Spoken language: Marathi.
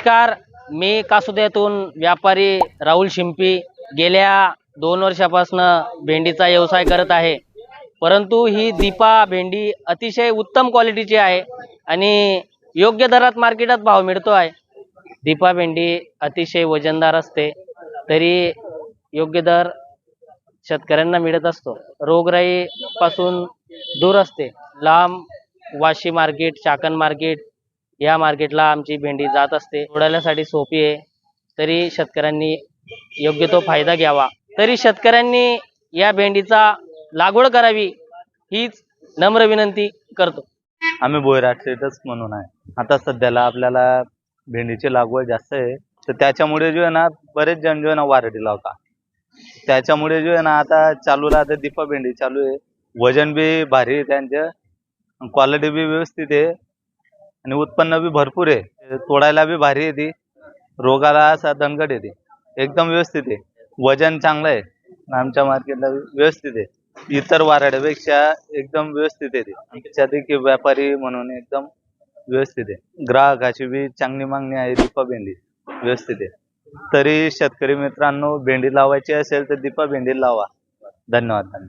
नमस्कार. मी कासुद्यातून व्यापारी राहुल शिंपी. गेल्या दोन वर्षापासून भेंडीचा व्यवसाय करत आहे. परंतु ही दीपा भेंडी अतिशय उत्तम क्वालिटीची आहे आणि योग्य दरात मार्केटात भाव मिळतो आहे. दीपा भेंडी अतिशय वजनदार असते तरी योग्य दर शेतकऱ्यांना मिळत असतो. रोगराईपासून दूर असते. लांब वाशी मार्केट चाकण मार्केट या मार्केटला आमची भेंडी जात असते. उडाल्यासाठी सोपी आहे. तरी शेतकऱ्यांनी योग्य तो फायदा घ्यावा. तरी शेतकऱ्यांनी या भेंडीचा लागवड करावी हीच नम्र विनंती करतो. आम्ही बोयरा ट्रेडर्स म्हणून आहे. आता सध्याला आपल्याला भेंडीची लागवड जास्त आहे. तर त्याच्यामुळे जो आहे ना बरेच जण जो आहे ना वारडी लावता त्याच्यामुळे जो आहे ना आता चालू राहते दीपा भेंडी चालू आहे. वजन बी भारी आहे त्यांचं. क्वालिटी बी व्यवस्थित आहे. आणि उत्पन्न बी भरपूर आहे. तोडायला बी भारी आहे ती. रोगाला असा दणकट येते एकदम व्यवस्थित आहे. वजन चांगलं आहे. आमच्या मार्केटला व्यवस्थित आहे. इतर वाराड्यापेक्षा एकदम व्यवस्थित आहे आमच्या देखील व्यापारी म्हणून एकदम व्यवस्थित आहे. ग्राहकाची बी चांगली मागणी आहे दीपा भेंडी. व्यवस्थित आहे. तरी शेतकरी मित्रांनो भेंडी लावायची असेल तर दीपा भेंडी लावा. धन्यवाद.